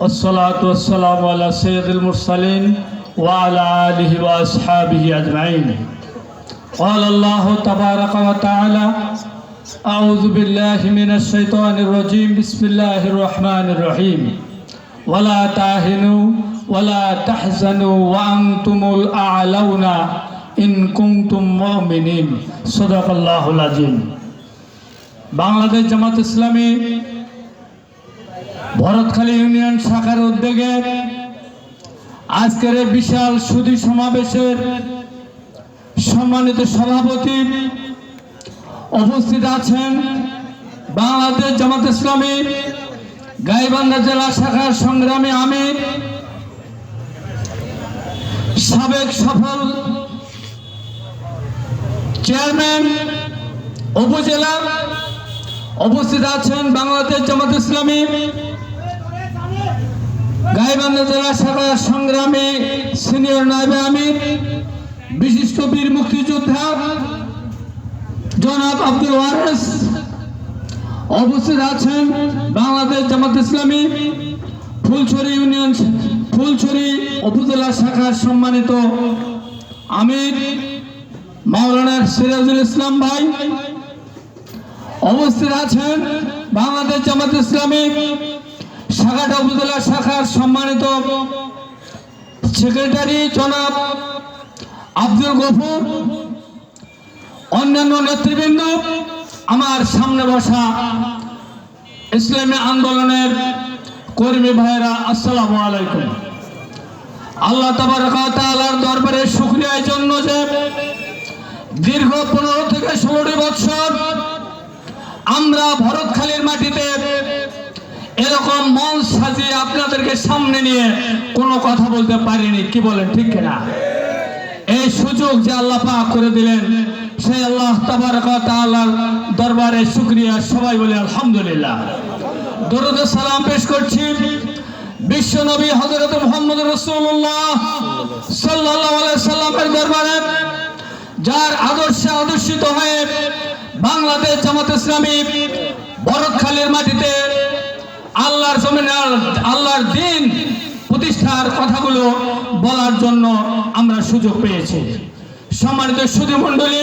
والصلاة والسلام على سيد المرسلين وعلى آله وأصحابه أجمعين قال الله تبارك وتعالى أعوذ بالله من الشيطان الرجيم بسم الله الرحمن الرحيم ولا تاهنوا ولا تحزنوا وأنتم الأعلون إن كنتم مؤمنين صدق الله العظيم Bangladesh Jamaat Islami Bharatkhali union শাখার উদ্যোগে আজকের বিশাল সুধী সমাবেশের সম্মানিত সভাপতি উপস্থিত আছেন বাংলাদেশ জামাত ইসলামী গাইবান্ধা জেলা শাখার সংগ্রামী আমি সাবেক সফল চেয়ারম্যান, উপজেলা, উপস্থিত আছেন বাংলাদেশ জামাত ইসলামী গাইবান্ধা জেলা শাখার সংগ্রামী সিনিয়র নাইবে আমির, বিশিষ্ট বীর মুক্তিযোদ্ধা জনাব আব্দুল ওয়ারেস উপস্থিত আছেন বাংলাদেশ জামাত ইসলামী, ফুলছড়ি ইউনিয়ন, ফুলছড়ি উপজেলা শাখার সম্মানিত আমির মাওলানা সিরাজুল ইসলাম ভাই। অবস্থিত আছেন বাংলাদেশ জামাত ইসলামী শাখাটা উপজেলা শাখার সম্মানিত সেক্রেটারি জনাব আব্দুল গফুর, অন্যান্য নেতৃবৃন্দ, আমার সামনে বসা ইসলামী আন্দোলনের কর্মী ভাইরা আসসালামু আলাইকুম। আল্লাহ তাবার দরবারে শুক্রিয়ার জন্য যে দীর্ঘ পনেরো থেকে ষোলোটি বৎসর আমরা ভরতখালীর মাটিতে এরকম মন সাজিয়ে আপনাদেরকে সামনে নিয়ে কোনো কথা বলতে পারিনি। কি বলেন, ঠিক কিনা? এই সুযোগ যে আল্লাহ পাক করে দিলেন সেই আল্লাহ তাবারকার দরবারে শুক্রিয়া। সবাই বলে আলহামদুলিল্লাহ। দরুদ সালাম পেশ করছি বিশ্ব নবী হজরত মোহাম্মদ রসুল্লাহ সাল্লাহ সাল্লামের দরবারে, যার আদর্শে আদর্শিত হয়ে বাংলাদেশ জামাত ইসলামী বরতখালীর মাটিতে আল্লাহর দিন প্রতিষ্ঠার কথাগুলো বলার জন্য আমরা সুযোগ পেয়েছি। সম্মানিত সুধী মণ্ডলী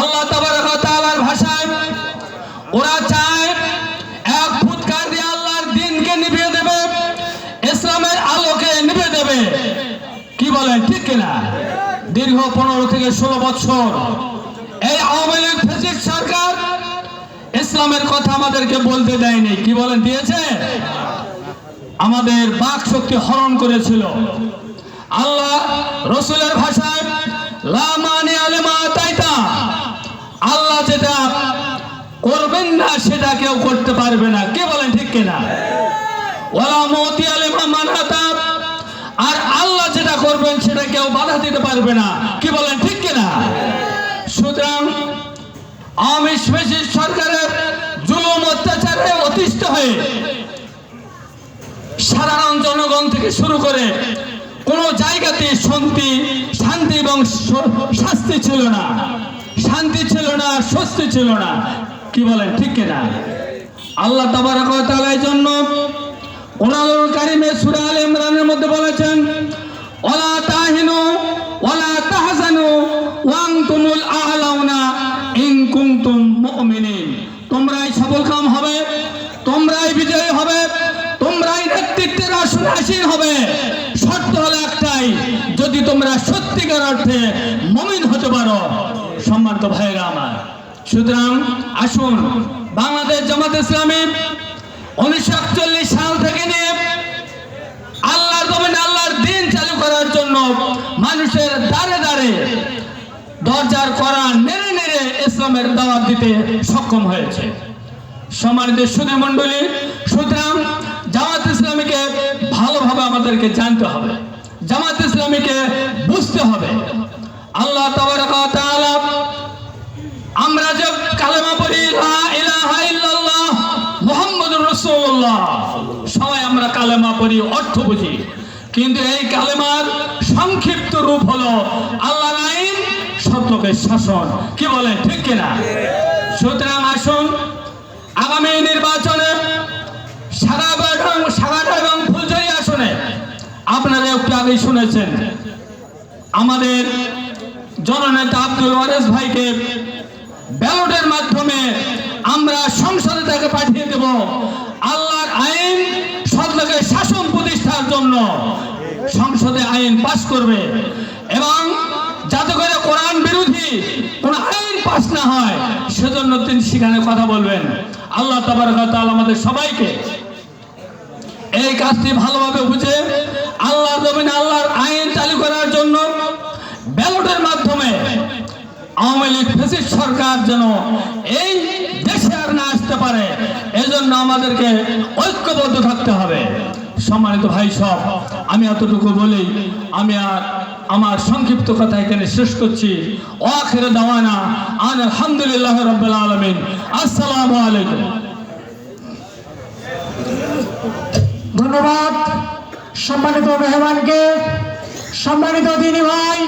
আল্লাহ তাআলার ভাষায় ওরা চায় এক ফুৎকার দিয়ে আল্লাহর দিনকে নিভিয়ে দেবে, ইসলামের আলোকে নিভিয়ে দেবে। কি বলেন, ঠিক কিনা? দীর্ঘ পনেরো থেকে ষোলো বছর এই আওয়ামী লীগ সরকার ইসলামের কথা আমাদেরকে বলতে দেয়নি। কি বলেন, দিয়েছে? আমাদের বাক শক্তি হরণ করেছিল। আল্লাহ রসুলের ভাষায় আল্লাহ যেটা করবেন না, সেটা কেউ করতে পারবে না। কে বলেন, ঠিক কিনা? ওলা মতি আলেমা আর আল্লাহ যেটা করবেন, সেটা কেউ বাধা দিতে পারবে না। কি বলেন, ঠিক কিনা? সুতরাং ফেসিস্ট সরকারের থেকে শুরু করে কোন জায়গাতে শান্তি শান্তি এবং শাস্তি ছিল না। শান্তি ছিল না, স্বস্তি ছিল না। কি বলেন, ঠিক কিনা? আল্লাহ তাবারক ওয়া তাআলার জন্য কোরআনুল কারিমে সূরা আলে ইমরানের মধ্যে বলেছেন ওয়ালা নেতৃত্বের হবে। শর্ত হলো একটাই, যদি তোমরা সত্যিকার অর্থে মমিন হতে পারো, সম্মানিত ভাইরা আমার। সুতরাং আসুন, বাংলাদেশ জামাত ইসলামী উনিশশো একচল্লিশ সাল থেকে নিয়ে আল্লাহর জমিনে আল্লাহর দিন চালু করার জন্য মানুষের দাঁড়ে দাঁড়ে দরজার করা নেড়ে নেড়ে ইসলামের দাওয়াত দিতে সক্ষম হয়েছে। সম্মানিত সুদী মণ্ডলী, সুতরাং জামাত ইসলামীকে আমাদেরকে জানতে হবে। জামাত ইসলামীকে বুঝতে হবে। আল্লাহ আমরা যে কালেমা পড়ি মুহাম্মাদুর রাসূলুল্লাহ, সবাই আমরা কালেমা পড়ি, অর্থ বুঝি। কিন্তু এই কালেমার সংক্ষিপ্ত রূপ হলো আল্লাহর আইন, সত্যকে শাসন। কি বলেন, ঠিক কিনা? সুতরাং আসুন, আগামী নির্বাচনে সারা এবং সাগাটা এবং ফুলচর শুনেছেন আমাদের জননেতা আব্দুল ওয়ারেস ভাইকে ব্যালটের মাধ্যমে আমরা সংসদে তাকে পাঠিয়ে দেব। আল্লাহর আইন সদলকে শাসন প্রতিষ্ঠার জন্য সংসদে আইন পাশ করবে এবং যাতে করে কোরআন বিরোধী কোন আইন পাশ না হয়, সেজন্য তিনি সেখানে কথা বলবেন। আল্লাহ তাবার আমাদের সবাইকে এই কাজটি ভালোভাবে বুঝে আল্লাহ জমিনে আল্লাহর আইন চালু করার জন্য ব্যালটের মাধ্যমে আওয়ামী ফেসিস সরকার যেন এই দেশে আর না আসতে পারে, এজন্য আমাদেরকে ঐক্যবদ্ধ থাকতে হবে। সম্মানিত ভাই সব, আমি এতটুকু বলি, আমি আর আমার সংক্ষিপ্ত কথা এখানে শেষ করছি। ওয়াখির দাওয়ানা আন আলহামদুলিল্লাহ রব্বুল আলামিন। আসসালামু আলাইকুম। ধন্যবাদ। সম্মানিত মেহমানকে, সম্মানিত দিনী ভাই